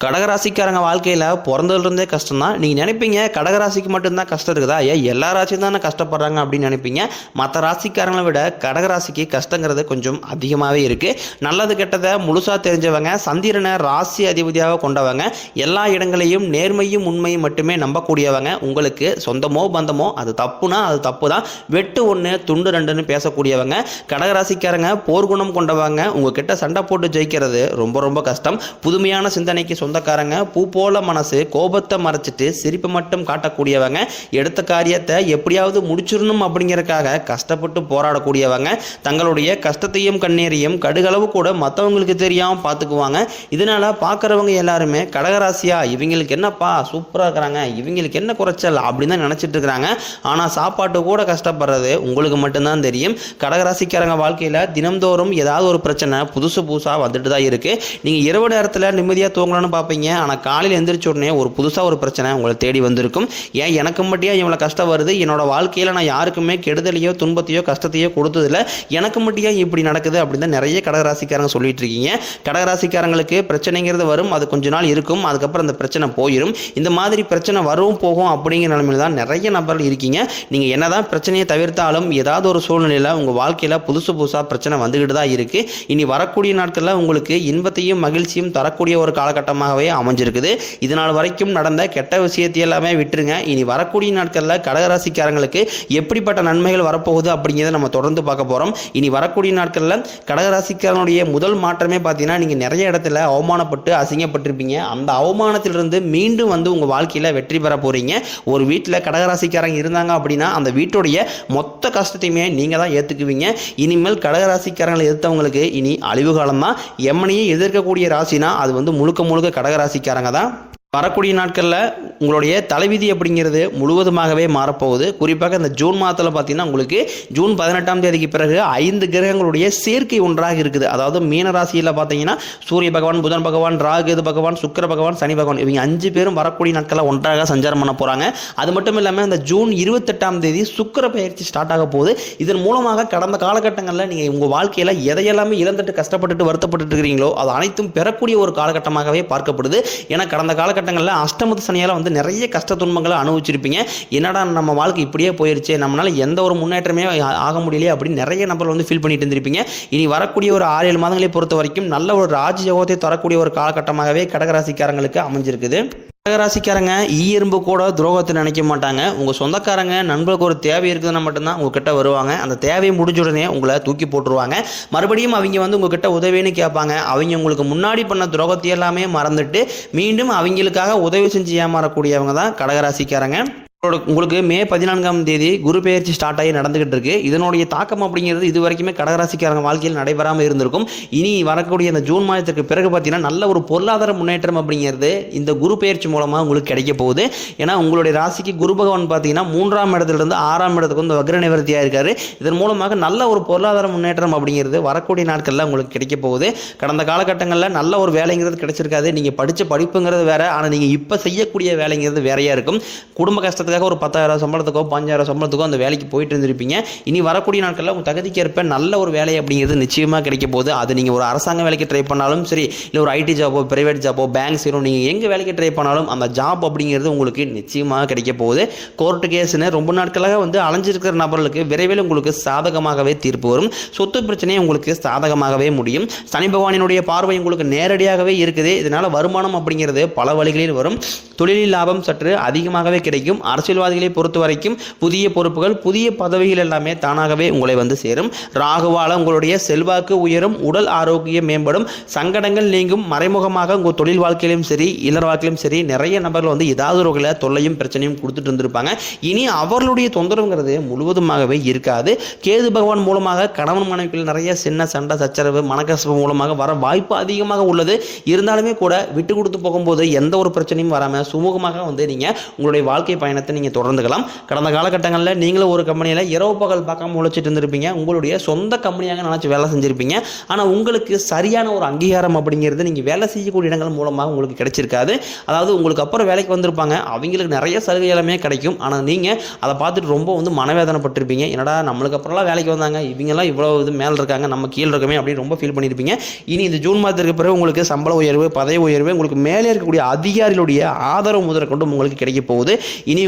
கடகராசிக்காரங்க வாழ்க்கையில் பிறந்ததுலேருந்தே கஷ்டம் தான் நீங்கள் நினைப்பீங்க கடகராசிக்கு மட்டும்தான் கஷ்டம் இருக்குதா? ஏன் எல்லா ராசியும் தானே கஷ்டப்படுறாங்க அப்படின்னு நினைப்பீங்க. மற்ற ராசிக்காரங்களை விட கடகராசிக்கு கஷ்டங்கிறது கொஞ்சம் அதிகமாகவே இருக்குது நல்லது கெட்டதை முழுசாக தெரிஞ்சவங்க சந்திரனை ராசி அதிபதியாக கொண்டவங்க எல்லா இடங்களையும் நேர்மையும் உண்மையும் மட்டுமே நம்பக்கூடியவங்க உங்களுக்கு சொந்தமோ பந்தமோ அது தப்புனா அது தப்பு தான் வெட்டு ஒன்று துண்டு ரெண்டுன்னு பேசக்கூடியவங்க கடகராசிக்காரங்க போர்க்குணம் கொண்டவங்க உங்ககிட்ட சண்டை போட்டு ஜெயிக்கிறது ரொம்ப ரொம்ப கஷ்டம். புதுமையான சிந்தனைக்கு சொந்தக்காரங்க பூ போல மனசு கோபத்தை மறைச்சிட்டு சிரிப்பு மட்டும் காட்டக்கூடியவங்க எடுத்த காரியத்தை எப்படியாவது முடிச்சிடணும் அப்படிங்கிறக்காக கஷ்டப்பட்டு போராடக்கூடியவங்க தங்களுடைய கஷ்டத்தையும் கண்ணீரையும் கடுகளவு கூட மற்றவங்களுக்கு தெரியாமல் பார்த்துக்குவாங்க இதனால பார்க்குறவங்க எல்லாருமே கடகராசியா இவங்களுக்கு என்னப்பா சூப்பராக இருக்கிறாங்க இவங்களுக்கு என்ன குறைச்சல் அப்படின்னு தான் நினச்சிட்டு இருக்கிறாங்க. ஆனால் சாப்பாட்டு கூட கஷ்டப்படுறது உங்களுக்கு மட்டும்தான் தெரியும். கடகராசிக்காரங்க வாழ்க்கையில் தினம்தோறும் ஏதாவது ஒரு பிரச்சனை புதுசு புதுசாக வந்துட்டு தான் இருக்குது நீங்கள் இரவு நேரத்தில் நிம்மதியாக தூங்கலாம்னு பார்ப்பீங்க. ஆனால் காலையில் எந்திரிச்ச உடனே ஒரு புதுசாக ஒரு பிரச்சனை உங்களை தேடி வந்திருக்கும். ஏன் எனக்கு மட்டும் இவ்வளோ கஷ்டம் வருது? என்னோட வாழ்க்கையில் நான் யாருக்குமே கெடுதலையோ துன்பத்தையோ கஷ்டத்தையோ கொடுத்ததில்ல. எனக்கு மட்டும் இப்படி நடக்குது அப்படின்னு தான் நிறைய கடகராசிக்காரங்க சொல்லிட்டு இருக்கீங்க. கடகராசிக்காரங்களுக்கு பிரச்சனைங்கிறது வரும். அது கொஞ்ச நாள் இருக்கும். அதுக்கப்புறம் அந்த பிரச்சனை போயிடும் இந்த மாதிரி பிரச்சனை வரும் போகும் அப்படிங்கிற நிலைமையில் தான் நிறைய நபர்கள் இருக்கீங்க. நீங்கள் என்னதான் பிரச்சனையை தவிர்த்தாலும் ஏதாவது ஒரு சூழ்நிலையில் உங்கள் வாழ்க்கையில் புதுசு புதுசாக பிரச்சனை வந்துக்கிட்டு தான் இருக்குது இனி வரக்கூடிய நாட்களில் உங்களுக்கு இன்பத்தையும் மகிழ்ச்சியும் தரக்கூடிய ஒரு காலகட்டமாக காரணமாகவே அமைஞ்சிருக்குது. இது நாள் வரைக்கும் நடந்த கெட்ட விஷயத்தை எல்லாமே விட்டுருங்க. இனி வரக்கூடிய நாட்களில் கடகராசிக்காரங்களுக்கு எப்படிப்பட்ட நன்மைகள் வரப்போகுது அப்படிங்கிறத நம்ம தொடர்ந்து பார்க்க போகிறோம் இனி வரக்கூடிய நாட்களில் கடகராசிக்காரனுடைய முதல் மாற்றமே பார்த்தீங்கன்னா நீங்கள் நிறைய இடத்துல அவமானப்பட்டு அசிங்கப்பட்டிருப்பீங்க. அந்த அவமானத்திலிருந்து மீண்டும் வந்து உங்கள் வாழ்க்கையில் வெற்றி பெற போகிறீங்க ஒரு வீட்டில் கடகராசிக்காரங்க இருந்தாங்க அப்படின்னா அந்த வீட்டுடைய மொத்த கஷ்டத்தையுமே நீங்கள் தான் ஏற்றுக்குவீங்க இனிமேல் கடகராசிக்காரங்களை எதிர்த்தவங்களுக்கு இனி அழிவு காலம் தான் எம்மனையே எதிர்க்கக்கூடிய ராசினா அது வந்து முழுக்க முழுக்க கடகராசிக்காரங்க தான். வரக்கூடிய நாட்களில் உங்களுடைய தலைவிதி அப்படிங்கிறது முழுவதுமாகவே மாறப்போகுது. குறிப்பாக இந்த ஜூன் மாதத்தில் பார்த்தீங்கன்னா உங்களுக்கு ஜூன் பதினெட்டாம் தேதிக்கு பிறகு ஐந்து கிரகங்களுடைய சேர்க்கை ஒன்றாக இருக்குது. அதாவது மீன ராசியில் பார்த்தீங்கன்னா சூரிய பகவான் புதன் பகவான் ராகுது பகவான் சுக்கிர பகவான் சனி பகவான் இவங்க அஞ்சு பேரும் வரக்கூடிய நாட்களில் ஒன்றாக சஞ்சாரம் பண்ண போகிறாங்க அது மட்டும் இல்லாமல் இந்த ஜூன் இருபத்தெட்டாம் தேதி சுக்கிர பயிற்சி ஸ்டார்ட் ஆக போகுது. இதன் மூலமாக கடந்த காலகட்டங்களில் நீங்கள் உங்கள் வாழ்க்கையில் எதையெல்லாமே இழந்துட்டு கஷ்டப்பட்டுட்டு வருத்தப்பட்டு இருக்கிறீங்களோ அது அனைத்தும் பெறக்கூடிய ஒரு காலகட்டமாகவே பார்க்கப்படுது. ஏன்னா கடந்த காலகட்டங்களில் அஷ்டமத்து சனியால் வந்து நிறைய கஷ்ட துன்பங்களை அனுபவிச்சிருப்பீங்க. என்னடா நம்ம வாழ்க்கை இப்படியே போயிருச்சு நம்மளால் எந்த ஒரு முன்னேற்றமே ஆக முடியலையே அப்படின்னு நிறைய நபர்கள் வந்து ஃபீல் பண்ணிட்டு இருந்திருப்பீங்க. இனி வரக்கூடிய ஒரு ஆறு ஏழு மாதங்களை பொறுத்த வரைக்கும் நல்ல ஒரு ராஜயோகத்தை தரக்கூடிய ஒரு காலகட்டமாகவே கடகராசிக்காரங்களுக்கு அமைஞ்சிருக்குது. கடகராசிக்காரங்க ஈ எறும்பு கூட துரோகத்தை நினைக்க மாட்டாங்க. உங்கள் சொந்தக்காரங்க நண்பர்களுக்கு ஒரு தேவை இருக்குதுன்னா மட்டும்தான் உங்ககிட்ட வருவாங்க. அந்த தேவையை முடிஞ்ச உடனே உங்களை தூக்கி போட்டுருவாங்க. மறுபடியும் அவங்க வந்து உங்ககிட்ட உதவின்னு கேட்பாங்க. அவங்க உங்களுக்கு முன்னாடி பண்ண துரோகத்தை எல்லாமே மறந்துட்டு மீண்டும் அவங்களுக்காக உதவி செஞ்சு ஏமாறக்கூடியவங்க தான் கடகராசிக்காரங்க. உங்களுக்கு மே பதினான்காம் தேதி குரு பெயர்ச்சி ஸ்டார்ட் ஆகி நடந்துகிட்டு இருக்கு. இதனுடைய தாக்கம் அப்படிங்கிறது இது வரைக்குமே கடகராசிக்காரங்க வாழ்க்கையில் நடைபெறாமல் இருந்திருக்கும். இனி வரக்கூடிய இந்த ஜூன் மாதத்துக்கு பிறகு பார்த்தீங்கன்னா நல்ல ஒரு பொருளாதார முன்னேற்றம் அப்படிங்கிறது இந்த குரு பெயர்ச்சி மூலமாக உங்களுக்கு கிடைக்க போகுது. ஏன்னா உங்களுடைய ராசிக்கு குரு பகவான் பார்த்தீங்கன்னா மூன்றாம் இடத்துல இருந்து ஆறாம் இடத்துக்கு வந்து வக்ர நிவர்த்தியாக இருக்காரு. இதன் மூலமாக நல்ல ஒரு பொருளாதார முன்னேற்றம் அப்படிங்கிறது வரக்கூடிய நாட்களில் உங்களுக்கு கிடைக்க போகுது. கடந்த காலகட்டங்களில் நல்ல ஒரு வேலைங்கிறது கிடைச்சிருக்காது. நீங்கள் படித்த படிப்புங்கிறது வேற. ஆனால் நீங்கள் இப்போ செய்யக்கூடிய வேலைங்கிறது வேறையாக இருக்கும். குடும்ப கஷ்டத்துக்காக ஒரு பத்தாயிரம் சம்பளத்துக்கோ பஞ்சாயிரம் சம்பளத்துக்கோ அந்த வேலைக்கு போயிட்டு இருந்திருப்பீங்க. இனி வரக்கூடிய நாட்களில் உங்கள் தகுதிக்கேற்ப நல்ல ஒரு வேலை அப்படிங்கிறது நிச்சயமாக கிடைக்க போகுது. அது நீங்கள் ஒரு அரசாங்க வேலைக்கு ட்ரை பண்ணாலும் சரி இல்லை ஒரு ஐடி ஜாபோ பிரைவேட் ஜாபோ பேங்க் சீரோ நீங்கள் எங்கே வேலைக்கு ட்ரை பண்ணாலும் அந்த ஜாப் அப்படிங்கிறது உங்களுக்கு நிச்சயமாக கிடைக்க போகுது. கோர்ட்டு கேஸ்னு ரொம்ப நாட்களாக வந்து அலைஞ்சிருக்கிற நபர்களுக்கு விரைவில் உங்களுக்கு சாதகமாகவே தீர்ப்பு வரும். சொத்து பிரச்சனையை உங்களுக்கு சாதகமாகவே முடியும். சனி பகவானினுடைய பார்வை உங்களுக்கு நேரடியாகவே இருக்குது. இதனால் வருமானம் அப்படிங்கிறது பல வழிகளில் வரும். தொழிலில் லாபம் சற்று அதிகமாகவே கிடைக்கும். அரசியல்வாதிகளை பொறுத்த வரைக்கும் புதிய பொறுப்புகள் புதிய பதவிகள் எல்லாமே தானாகவே உங்களை வந்து சேரும். ராகுவால உங்களுடைய செல்வாக்கு உயரும் உடல் ஆரோக்கியம் மேம்படும் சங்கடங்கள் நீங்கும். மறைமுகமாக உங்கள் தொழில் வாழ்க்கையிலும் சரி இல்லற வாழ்க்கையிலும் சரி நிறைய நபர்கள் வந்து ஏதாவது ஒரு வகையில் தொல்லையும் பிரச்சனையும் கொடுத்துட்டு இருந்திருப்பாங்க. இனி அவர்களுடைய தொந்தரவுங்கிறது முழுவதுமாகவே இருக்காது. கேது பகவான் மூலமாக கணவன் மனைவிக்குள் நிறைய சின்ன சண்டை சச்சரவு மனக்கசப்பு மூலமாக வர வாய்ப்பு அதிகமாக உள்ளது. இருந்தாலுமே கூட விட்டு கொடுத்து போகும்போது எந்த ஒரு பிரச்சனையும் வராமல் சுமூகமாக வந்து நீங்கள் உங்களுடைய வாழ்க்கை பயணத்தை நீங்கள் தொடர்ந்துக்கலாம். கடந்த காலகட்டங்களில் நீங்களும் ஒரு கம்பெனியில் இரவு பகல் பார்க்காம உழைச்சிட்டு இருந்திருப்பீங்க. உங்களுடைய சொந்த கம்பெனியாக நினச்சி வேலை செஞ்சுருப்பீங்க. ஆனால் உங்களுக்கு சரியான ஒரு அங்கீகாரம் அப்படிங்கிறது நீங்கள் வேலை செய்யக்கூடிய இடங்கள் மூலமாக உங்களுக்கு கிடைச்சிருக்காது. அதாவது உங்களுக்கு அப்புறம் வேலைக்கு வந்திருப்பாங்க. அவங்களுக்கு நிறைய சலுகை எல்லாமே கிடைக்கும். ஆனால் நீங்கள் அதை பார்த்துட்டு ரொம்ப வந்து மனவேதனைப்பட்டிருப்பீங்க. என்னடா நம்மளுக்கு அப்புறம்லாம் வேலைக்கு வந்தாங்க. இவங்கெல்லாம் இவ்வளோ இது மேலே இருக்காங்க. நம்ம கீழே இருக்கமே அப்படின்னு ரொம்ப ஃபீல் பண்ணியிருப்பீங்க. இனி இந்த ஜூன் மாதத்துக்கு பிறகு உங்களுக்கு சம்பள உயர்வு பதவி உயர்வு உங்களுக்கு மேலே இருக்கக்கூடிய அதிகாரிகளுடைய ஆதரவு முதல் கொண்டு உங்களுக்கு கிடைக்க போகுது. இனி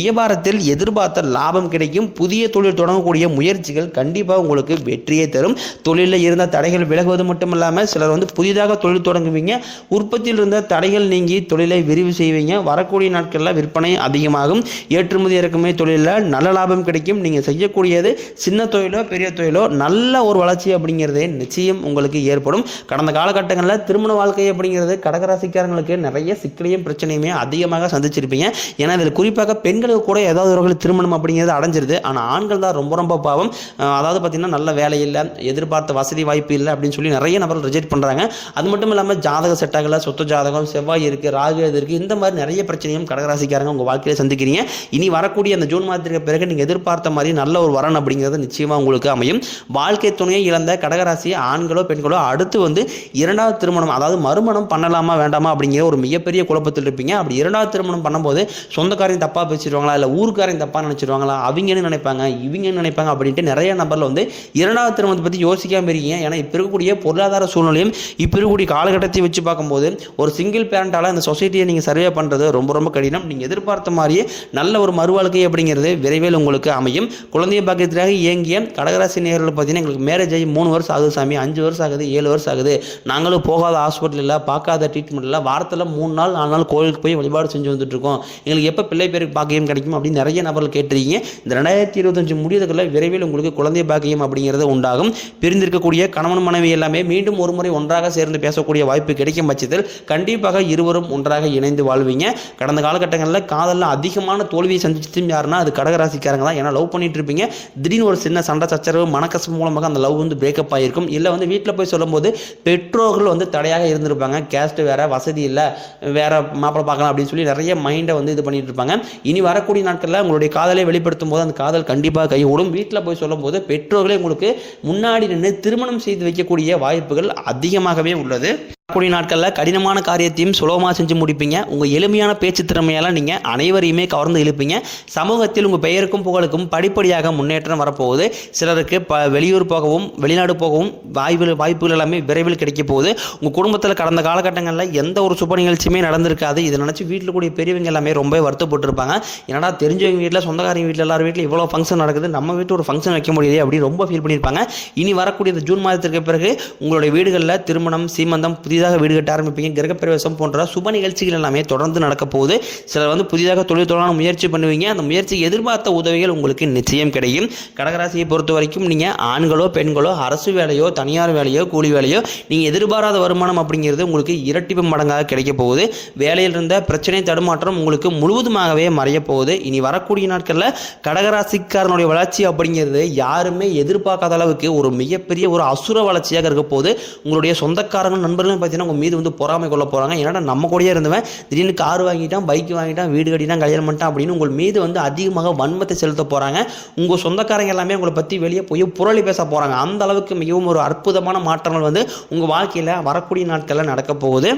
வியாபாரத்தில் எதிர்பார்த்த லாபம் கிடைக்கும். புதிய தொழில் தொடங்கக்கூடிய முயற்சிகள் கண்டிப்பாக உங்களுக்கு வெற்றியை தரும். தொழிலில் இருந்த தடைகள் விலகுவது மட்டும் இல்லாமல் சிலர் வந்து புதிதாக தொழில் தொடங்குவீங்க. உற்பத்தியில் இருந்த தடைகள் நீங்கி தொழிலை விரிவு செய்வீங்க. வரக்கூடிய நாட்களில் விற்பனை அதிகமாகும். ஏற்றுமதி இறக்குமதி தொழிலில் நல்ல லாபம் கிடைக்கும். நீங்கள் செய்யக்கூடியது சின்ன தொழிலோ பெரிய தொழிலோ நல்ல ஒரு வளர்ச்சி அப்படிங்கிறதே நிச்சயம் உங்களுக்கு ஏற்படும். கடந்த காலகட்டங்களில் திருமண வாழ்க்கை அப்படிங்கிறது கடகராசிக்காரங்களுக்கு நிறைய சிக்கலையும் பிரச்சனையுமே அதிகமாக சந்திச்சிருப்பீங்க. ஏன்னா இதில் குறிப்பாக பெண்கள் பெண்களுக்கு கூட ஏதாவது ஒரு திருமணம் அப்படிங்கிறது அடைஞ்சிருது. ஆனால் ஆண்கள் தான் ரொம்ப ரொம்ப பாவம். அதாவது பார்த்தீங்கன்னா நல்ல வேலை இல்லை எதிர்பார்த்த வசதி வாய்ப்பு இல்லை அப்படின்னு சொல்லி நிறைய நபர்கள் ரிஜெக்ட் பண்ணுறாங்க அது மட்டும் இல்லாமல் ஜாதக செட் ஆகல சொத்து ஜாதகம் செவ்வாய் இருக்குது ராகு இருக்குது இந்த மாதிரி நிறைய பிரச்சனையும் கடகராசிக்காரங்க உங்கள் வாழ்க்கையில் சந்திக்கிறீங்க. இனி வரக்கூடிய அந்த ஜூன் மாதத்திற்கு பிறகு நீங்கள் எதிர்பார்த்த மாதிரி நல்ல ஒரு வரன் அப்படிங்கிறது நிச்சயமாக உங்களுக்கு அமையும். வாழ்க்கை துணையை இழந்த கடகராசி ஆண்களோ பெண்களோ அடுத்து வந்து இரண்டாவது திருமணம் அதாவது மறுமணம் பண்ணலாமா வேண்டாமா அப்படிங்கிற ஒரு மிகப்பெரிய குழப்பத்தில் இருப்பீங்க. அப்படி இரண்டாவது திருமணம் பண்ணும்போது சொந்தக்காரையும் தப்பாக நினச்சிருவாங்களா? இல்லை ஊருக்காரன் தப்பாக நினச்சிடுவாங்களா அவங்கன்னு நினைப்பாங்க? இவங்க என்ன நினைப்பாங்க? அப்படின்ட்டு நிறைய நபரில் வந்து இரண்டாவது திருமணத்தை பற்றி யோசிக்காமல் இருக்கீங்க. ஏன்னா இப்போ இருக்கக்கூடிய பொருளாதார சூழ்நிலையும் இப்போ இருக்கக்கூடிய காலகட்டத்தை வச்சு பார்க்கும்போது ஒரு சிங்கிள் பேரண்டால் இந்த சொசைட்டியை நீங்கள் சர்வே பண்ணுறது ரொம்ப ரொம்ப கடினம். நீங்கள் எதிர்பார்த்த மாதிரியே நல்ல ஒரு மறுவாழ்க்கை அப்படிங்கிறது விரைவில் உங்களுக்கு அமையும். குழந்தைய பாக்கியத்திற்காக இயங்கிய கடகராசி நேரில் பார்த்தீங்கன்னா எங்களுக்கு மேரேஜ் ஆகி மூணு வருஷம் ஆகுது சாமி. அஞ்சு வருஷம் ஆகுது ஏழு வருஷம் ஆகுது. நாங்களும் போகாத ஹாஸ்பிட்டல் இல்லை பார்க்காத ட்ரீட்மெண்ட் இல்லை. வாரத்தில் மூணு நாள் நாலு நாள் கோயிலுக்கு போய் வழிபாடு செஞ்சு வந்துட்டு இருக்கோம். எங்களுக்கு எப்போ பிள்ளை பேருக்கு பாக்கியம் கிடைக்கும் அப்படின்னு நிறைய நபர்கள் கேட்டிருக்கீங்க. இந்த ரெண்டாயிரத்தி இருபத்தஞ்சு முடியதுக்குள்ள விரைவில் உங்களுக்கு குழந்தை பாக்கியம் அப்படிங்கிறது உண்டாகும். பிரிந்திருக்கக்கூடிய கணவன் மனைவி எல்லாமே மீண்டும் ஒரு முறை ஒன்றாக சேர்ந்து பேசக்கூடிய வாய்ப்பு கிடைக்கும் பட்சத்தில் கண்டிப்பாக இருவரும் ஒன்றாக இணைந்து வாழ்வீங்க. கடந்த காலகட்டங்களில் காதலில் அதிகமான தோல்வியை சந்திச்சதும் யாருன்னா அது கடகராசிக்காரங்க தான். ஏன்னா லவ் பண்ணிட்டு இருப்பீங்க. திடீர்னு ஒரு சின்ன சண்டை சச்சரவு மனக்கசம் மூலமாக அந்த லவ் வந்து பிரேக்கப் ஆகிருக்கும் இல்லை வந்து வீட்டில் போய் சொல்லும்போது பெற்றோர்கள் வந்து தடையாக இருந்திருப்பாங்க. கேஸ்ட் வேற வசதி இல்லை வேற மாப்பிள்ளை பார்க்கலாம் அப்படின்னு சொல்லி நிறைய மைண்டை வந்து இது பண்ணிட்டு இருப்பாங்க. இனி வர வரக்கூடிய நாட்களில் உங்களுடைய காதலை வெளிப்படுத்தும் போது அந்த காதல் கண்டிப்பாக கைகூடும். வீட்டில் போய் சொல்லும் போது பெற்றோர்களே உங்களுக்கு முன்னாடி நின்று திருமணம் செய்து வைக்கக்கூடிய வாய்ப்புகள் அதிகமாகவே உள்ளது. கூடிய நாட்களில் கடினமான காரியத்தையும் சுலபமாக செஞ்சு முடிப்பீங்க. உங்கள் எளிமையான பேச்சு திறமையால் நீங்கள் அனைவரையுமே கவர்ந்து இழுப்பீங்க. சமூகத்தில் உங்கள் பெயருக்கும் புகழுக்கும் படிப்படியாக முன்னேற்றம் வரப்போகுது. சிலருக்கு ப வெளியூர் போகவும் வெளிநாடு போகவும் வாய்ப்பு வாய்ப்புகள் எல்லாமே விரைவில் கிடைக்க போகுது. உங்கள் குடும்பத்தில் கடந்த காலகட்டங்களில் எந்த ஒரு சுப நிகழ்ச்சியுமே நடந்திருக்காது. இதை நினச்சி வீட்டில் கூடிய பெரியவங்க எல்லாமே ரொம்ப வருத்தப்பட்டிருப்பாங்க. என்னடா தெரிஞ்சவங்க வீட்டில் சொந்தக்காரங்க வீட்டில் எல்லார் வீட்டில் இவ்வளோ ஃபங்க்ஷன் நடக்குது. நம்ம வீட்டில் ஒரு ஃபங்க்ஷன் வைக்க முடியலையே அப்படின்னு ரொம்ப ஃபீல் பண்ணியிருப்பாங்க. இனி வரக்கூடிய இந்த ஜூன் மாதத்திற்கு பிறகு உங்களுடைய வீடுகளில் திருமணம் சீமந்தம் புதிதாக வீடு கட்ட ஆரம்பிப்பீங்க. கிரகப்பிரவேசம் போன்ற சுப நிகழ்ச்சிகள் எல்லாமே தொடர்ந்து நடக்க போகுது. சிலர் வந்து புதிதாக தொழில் தொடரான முயற்சி பண்ணுவீங்க. அந்த முயற்சி எதிர்பார்த்த உதவிகள் உங்களுக்கு நிச்சயம் கிடைக்கும் கடகராசியை பொறுத்த வரைக்கும் நீங்கள் ஆண்களோ பெண்களோ அரசு வேலையோ தனியார் வேலையோ கூலி வேலையோ நீங்கள் எதிர்பாராத வருமானம் அப்படிங்கிறது உங்களுக்கு இரட்டிப்பு மடங்காக கிடைக்க போகுது. வேலையில் இருந்த பிரச்சனை தடுமாற்றம் உங்களுக்கு முழுவதுமாகவே மறைய போகுது. இனி வரக்கூடிய நாட்களில் கடகராசிக்காரனுடைய வளர்ச்சி அப்படிங்கிறது யாருமே எதிர்பார்க்காத அளவுக்கு ஒரு மிகப்பெரிய ஒரு அசுர வளர்ச்சியாக இருக்க போகுது. உங்களுடைய சொந்தக்காரங்க நண்பர்களும் பார்த்தீங்கன்னா உங்கள் மீது வந்து பொறாமை கொள்ள போகிறாங்க ஏன்னா நம்ம கூடயே இருந்தவன் திடீர்னு கார் வாங்கிட்டான் பைக் வாங்கிட்டான் வீடு கட்டிட்டான் கல்யாணம் பண்ணிட்டான் அப்படின்னு உங்கள் மீது வந்து அதிகமாக வன்மத்தை செலுத்த போகிறாங்க உங்கள் சொந்தக்காரங்க எல்லாமே உங்களை பற்றி வெளியே போய் புரளி பேச போகிறாங்க அந்த அளவுக்கு மிகவும் ஒரு அற்புதமான மாற்றங்கள் வந்து உங்கள் வாழ்க்கையில் வரக்கூடிய நாட்களில் நடக்க போகுது.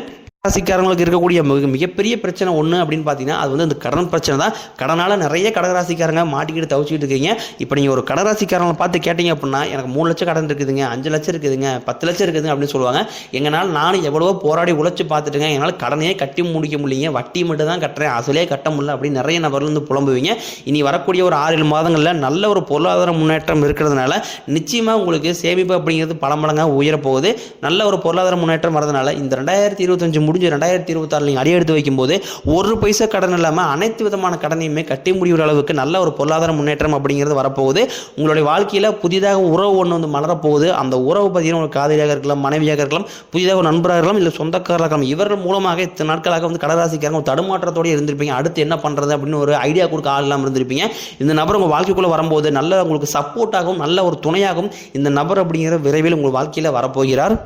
ராசிக்காரங்களுக்கு இருக்கக்கூடிய மிக மிகப்பெரிய பிரச்சனை ஒன்று அப்படின்னு பார்த்தீங்கன்னா அது வந்து இந்த கடன் பிரச்சனை தான். கடனால் நிறைய கடகராசிக்காரங்க மாட்டிக்கிட்டு தவிச்சிக்கிட்டு இருக்கீங்க. இப்போ நீங்கள் ஒரு கடகராசிக்காரங்களை பார்த்து கேட்டீங்க அப்படின்னா எனக்கு மூணு லட்சம் கடன் இருக்குதுங்க அஞ்சு லட்சம் இருக்குதுங்க பத்து லட்சம் இருக்குதுங்க அப்படின்னு சொல்லுவாங்க. எங்களால் நானும் எவ்வளவோ போராடி உழைச்சி பார்த்துட்டுங்க என்னால் கடனையே கட்டி முடிக்க முடியலைங்க. வட்டி மட்டும் தான் கட்டுறேன் அசலே கட்ட முடியல அப்படின்னு நிறைய நபர்கள் வந்து புலம்புவீங்க. இனி வரக்கூடிய ஒரு ஆறு ஏழு மாதங்களில் நல்ல ஒரு பொருளாதார முன்னேற்றம் இருக்கிறதுனால நிச்சயமாக உங்களுக்கு சேமிப்பு அப்படிங்கிறது பல மடங்காக உயரப்போகுது. நல்ல ஒரு பொருளாதார முன்னேற்றம் வரதுனால இந்த ரெண்டாயிரத்தி இருபத்தஞ்சு முடிஞ்ச ரெண்டாயிரத்தி இருபத்தாறு நீங்கள் அடியெடுத்து வைக்கும்போது ஒரு பைசா கடன் இல்லாமல் அனைத்து விதமான கடனையுமே கட்டி முடிகிற அளவுக்கு நல்ல ஒரு பொருளாதார முன்னேற்றம் அப்படிங்கிறது வரப்போகுது. உங்களுடைய வாழ்க்கையில் புதிதாக உறவு ஒன்று வந்து மலரப்போகுது. அந்த உறவு பார்த்தீங்கன்னா ஒரு காதலியாக இருக்கலாம் மனைவியாக இருக்கலாம் புதிதாக ஒரு நண்பராக இருக்கலாம் இல்லை சொந்தக்காரராக இருக்கலாம் இவர்கள் மூலமாக இத்தனை நாட்களாக வந்து கடராசிக்காரங்க ஒரு தடுமாற்றத்தோடு இருந்திருப்பீங்க. அடுத்து என்ன பண்ணுறது அப்படின்னு ஒரு ஐடியா கொடுக்க ஆள் இல்லாமல் இருந்திருப்பீங்க. இந்த நபர் உங்கள் வாழ்க்கைக்குள்ளே வரும்போது நல்ல உங்களுக்கு சப்போர்ட்டாகவும் நல்ல ஒரு துணையாகவும் இந்த நபர் அப்படிங்கிற விரைவில் உங்கள் வாழ்க்கையில் வரப்போகிறார்.